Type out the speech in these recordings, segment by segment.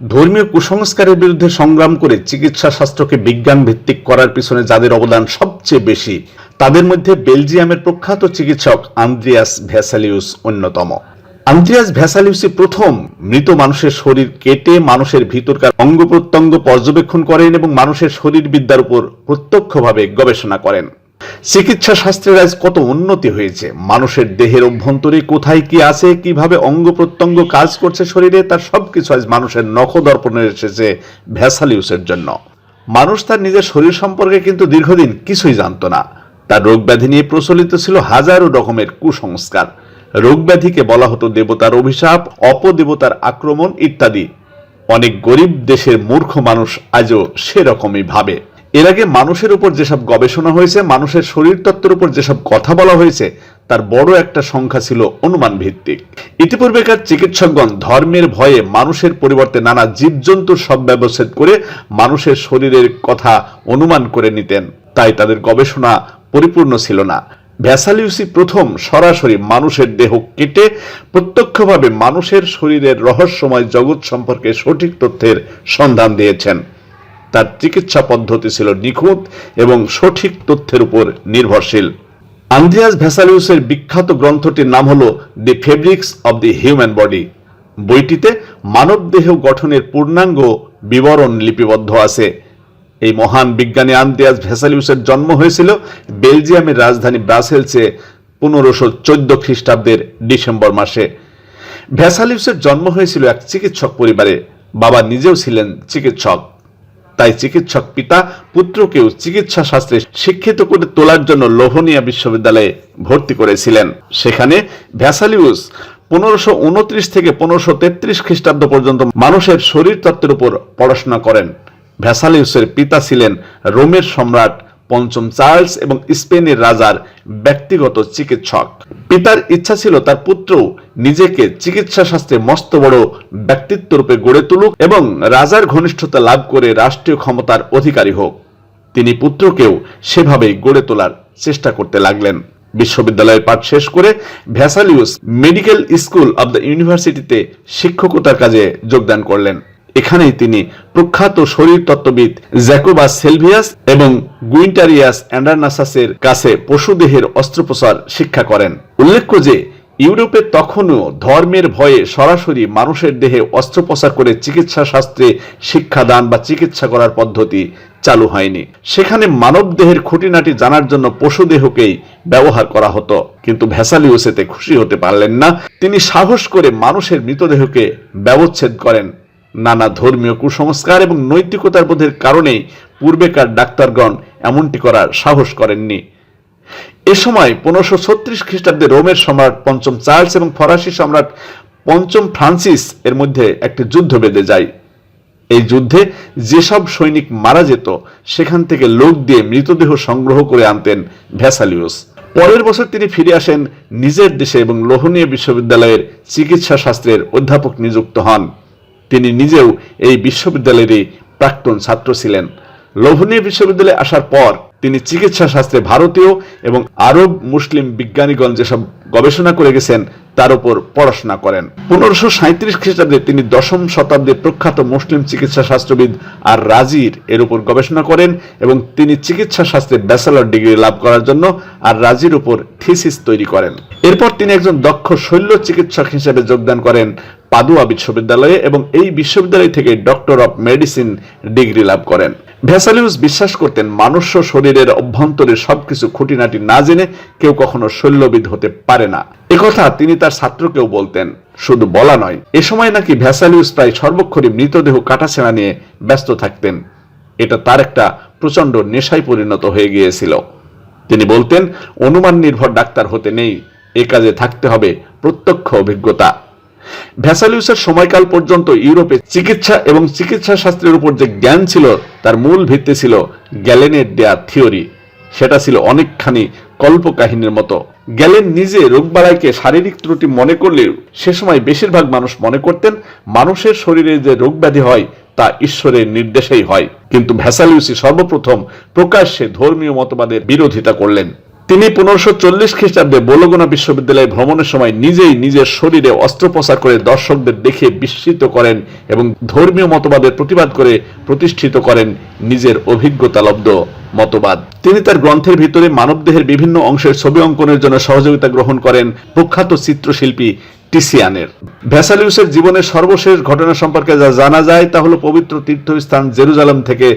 ধর্মীয় কুসংস্কারের বিরুদ্ধে সংগ্রাম করে চিকিৎসা শাস্ত্রকে বিজ্ঞান ভিত্তিক করার পিছনে যাদের অবদান সবচেয়ে বেশি, তাদের মধ্যে বেলজিয়ামের প্রখ্যাত চিকিৎসক আন্দ্রিয়াস ভ্যাসালিউস অন্যতম। আন্দ্রিয়াস ভ্যাসালিউসই প্রথম মৃত মানুষের শরীর কেটে মানুষের ভিতরকার অঙ্গ প্রত্যঙ্গ পর্যবেক্ষণ করেন এবং মানুষের শরীর বিদ্যার উপর প্রত্যক্ষভাবে গবেষণা করেন। চিকিৎসা শাস্ত্রের আজ কত উন্নতি হয়েছে? মানুষের দেহের অভ্যন্তরে কোথায় কি আছে? কীভাবে অঙ্গ প্রত্যঙ্গ কাজ করছে শরীরে? তার সবকিছু আজ মানুষের নখদর্পণে এসেছে ভ্যাসালিউসের জন্য। মানুষ তার নিজের শরীর সম্পর্কে কিন্তু দীর্ঘদিন কিছুই জানতো না। তার রোগ ব্যাধি নিয়ে প্রচলিত ছিল হাজারো রকমের কুসংস্কার। রোগ ব্যাধিকে বলা হতো দেবতার অভিশাপ, অপদেবতার আক্রমণ ইত্যাদি। অনেক গরিব দেশের মূর্খ মানুষ আজও সেরকমই ভাবে। এর আগে মানুষের উপর যেসব গবেষণা হয়েছে, মানুষের শরীর তত্ত্বের উপর যেসব কথা বলা হয়েছে, তার বড় একটা সংখ্যা ছিল অনুমান ভিত্তিক ইতিপূর্বেকার চিকিৎসকগণ ধর্মের ভয়ে মানুষের পরিবর্তে নানা জীবজন্তুর সব ব্যবচ্ছেদ করে মানুষের শরীরের কথা অনুমান করে নিতেন। তাই তাদের গবেষণা পরিপূর্ণ ছিল না। ভ্যাসালিউসি প্রথম সরাসরি মানুষের দেহ কেটে প্রত্যক্ষভাবে মানুষের শরীরের রহস্যময় জগৎ সম্পর্কে সঠিক তথ্যের সন্ধান দিয়েছেন। তার চিকিৎসা পদ্ধতি ছিল নিখুঁত এবং সঠিক তথ্যের উপর নির্ভরশীল। আন্দ্রিয়াস ভ্যাসালিউসের বিখ্যাত গ্রন্থটির নাম হল the fabrics of the human body বইটিতে মানব দেহ গঠনের পূর্ণাঙ্গ বিবরণ লিপিবদ্ধ আছে। এই মহান বিজ্ঞানী আন্দ্রিয়াস ভ্যাসালিউসের জন্ম হয়েছিল বেলজিয়ামের রাজধানী ব্রাসেলসে পনেরোশো চোদ্দ খ্রিস্টাব্দের ডিসেম্বর মাসে। ভ্যাসালিউসের জন্ম হয়েছিল এক চিকিৎসক পরিবারে। বাবা নিজেও ছিলেন চিকিৎসক। তাই চিকিৎসক পিতা পুত্রকেও চিকিৎসা শাস্ত্রে শিক্ষিত করে তোলার জন্য লোহনিয়া বিশ্ববিদ্যালয়ে ভর্তি করেছিলেন। সেখানে ভ্যাসালিউস পনেরোশো উনত্রিশ থেকে পনেরোশো তেত্রিশ খ্রিস্টাব্দ পর্যন্ত মানুষের শরীর তত্ত্বের উপর পড়াশোনা করেন। ভ্যাসালিউসের পিতা ছিলেন রোমের সম্রাট পঞ্চম চার্লস এবং স্পেনের রাজার ব্যক্তিগত চিকিৎসক। পিতার ইচ্ছা ছিল তার পুত্র নিজেকে চিকিৎসা শাস্ত্রে মস্ত বড় ব্যক্তিত্ব রূপে গড়ে তুলুক এবং রাজার ঘনিষ্ঠতা লাভ করে রাষ্ট্রীয় ক্ষমতার অধিকারী হোক। তিনি পুত্রকেও সেভাবেই গড়ে তোলার চেষ্টা করতে লাগলেন। বিশ্ববিদ্যালয়ের পাঠ শেষ করে Vesalius medical school of the ইউনিভার্সিটিতে শিক্ষকতার কাজে যোগদান করলেন। এখানেই তিনি প্রখ্যাত শরীর তত্ত্ববিদ জ্যাকোবাস সেলভিয়াস এবং গুইন্টারিয়াস অ্যান্ডারনাসাসের কাছে পশুদেহের অস্ত্রোপচার শিক্ষা করেন। উল্লেখ্য যে, ইউরোপে তখনও ধর্মের ভয়ে সরাসরি মানুষের দেহে অস্ত্রোপচার করে চিকিৎসা শাস্ত্রে শিক্ষাদান বা চিকিৎসা করার পদ্ধতি চালু হয়নি। সেখানে মানব দেহের খুঁটিনাটি জানার জন্য পশু দেহকেই ব্যবহার করা হতো, কিন্তু ভ্যাসালিউস এতে খুশি হতে পারলেন না। তিনি সাহস করে মানুষের মৃতদেহকে ব্যবচ্ছেদ করেন। নানা ধর্মীয় কুসংস্কার এবং নৈতিকতার বোধের কারণেই পূর্বেকার ডাক্তারগণ এমনটি করার সাহস করেননি। এ সময় পনেরোশো ছত্রিশ খ্রিস্টাব্দে রোমের সম্রাট পঞ্চম চার্লস এবং ফরাসি সম্রাট পঞ্চম ফ্রান্সিস এর মধ্যে একটি যুদ্ধ বেঁধে যায়। এই যুদ্ধে যেসব সৈনিক মারা যেত, সেখান থেকে লোক দিয়ে মৃতদেহ সংগ্রহ করে আনতেন ভ্যাসালিউস পরের বছর তিনি ফিরে আসেন নিজের দেশে এবং লোহনীয় বিশ্ববিদ্যালয়ের চিকিৎসা শাস্ত্রের অধ্যাপক নিযুক্ত হন। তিনি নিজেও এই বিশ্ববিদ্যালয়েরই প্রাক্তন ছাত্র ছিলেন। লোভনীয় বিশ্ববিদ্যালয়ে আসার পর তিনি চিকিৎসা শাস্ত্রে ভারতীয় এবং আরব মুসলিম বিজ্ঞানীগণ যেসব গবেষণা করে গেছেন, তার উপর পড়াশোনা করেন। পনেরোশো সাঁত্রিশ খ্রিস্টাব্দে তিনি দশম শতাব্দীর প্রখ্যাত মুসলিম চিকিৎসা শাস্ত্রবিদ আর রাজির এর উপর গবেষণা করেন এবং তিনি চিকিৎসা শাস্ত্রে ব্যাচেলর ডিগ্রি লাভ করার জন্য আর রাজির উপর থিসিস তৈরি করেন। এরপর তিনি একজন দক্ষ শৈল্য চিকিৎসক হিসেবে যোগদান করেন পাদুয়া বিশ্ববিদ্যালয়ে এবং এই বিশ্ববিদ্যালয় থেকে ডক্টর অফ মেডিসিন ডিগ্রি লাভ করেন। ভ্যাসালিউস বিশ্বাস করতেন মানুষ্য শরীরের অভ্যন্তরে সবকিছু খুঁটিনাটি না জেনে কেউ কখনো শৈল্যবিদ হতে পারে না। একথা তিনি তার ছাত্রকেও বলতেন, শুধু বলা নয়, এ সময় নাকি ভ্যাসালিউস প্রায় সর্বক্ষণই মৃতদেহ কাটাছেঁড়া নিয়ে ব্যস্ত থাকতেন। এটা তার একটা প্রচণ্ড নেশায় পরিণত হয়ে গিয়েছিল। তিনি বলতেন, অনুমান নির্ভর ডাক্তার হতে নেই, এ কাজে থাকতে হবে প্রত্যক্ষ অভিজ্ঞতা। ভ্যাসালিউসের সময়কাল পর্যন্ত ইউরোপে চিকিৎসা এবং চিকিৎসা শাস্ত্রের উপর যে জ্ঞান ছিল, তার মূল ভিত্তি ছিল গ্যালেনের দেয়া থিওরি। সেটা ছিল অনেকখানি কল্পকাহিনীর মতো। গ্যালেন নিজে রোগবালাইকে শারীরিক ত্রুটি মনে করলেও সে সময় বেশিরভাগ মানুষ মনে করতেন, মানুষের শরীরে যে রোগ ব্যাধি হয়, তা ঈশ্বরের নির্দেশেই হয়। কিন্তু ভ্যাসালিউসি সর্বপ্রথম প্রকাশ্যে ধর্মীয় মতবাদের বিরোধিতা করলেন। তিনি পনেরোশো চল্লিশ খ্রিস্টাব্দে বোলগোনা বিশ্ববিদ্যালয়ে ভ্রমণের সময় নিজেই নিজের শরীরে অস্ত্রোপচার করে দর্শকদের দেখে বিস্মিত করেন এবং ধর্মীয় মতবাদের প্রতিবাদ করে প্রতিষ্ঠিত করেন নিজের অভিজ্ঞতা লব্ধ মতবাদ। তিনি তার গ্রন্থের ভিতরে মানবদেহের বিভিন্ন অংশের ছবি অঙ্কনের জন্য সহযোগিতা গ্রহণ করেন। প্রখ্যাত চিত্রশিল্পী টিসিয়ানের। ভ্যাসালিউসের জীবনের সর্বশেষ ঘটনা সম্পর্কে যা জানা যায় তা হলো পবিত্র তীর্থস্থান জেরুজালাম থেকে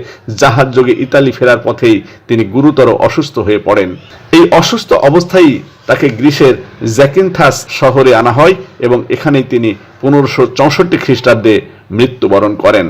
জাহাজ যোগে ইতালি ফেরার পথেই তিনি গুরুতর অসুস্থ হয়ে পড়েন। এই অসুস্থ অবস্থায় তাকে গ্রীসের জ্যাকিনথাস শহরে আনা হয় এবং এখানেই তিনি পনেরোশো চৌষট্টি খ্রিস্টাব্দে মৃত্যুবরণ করেন।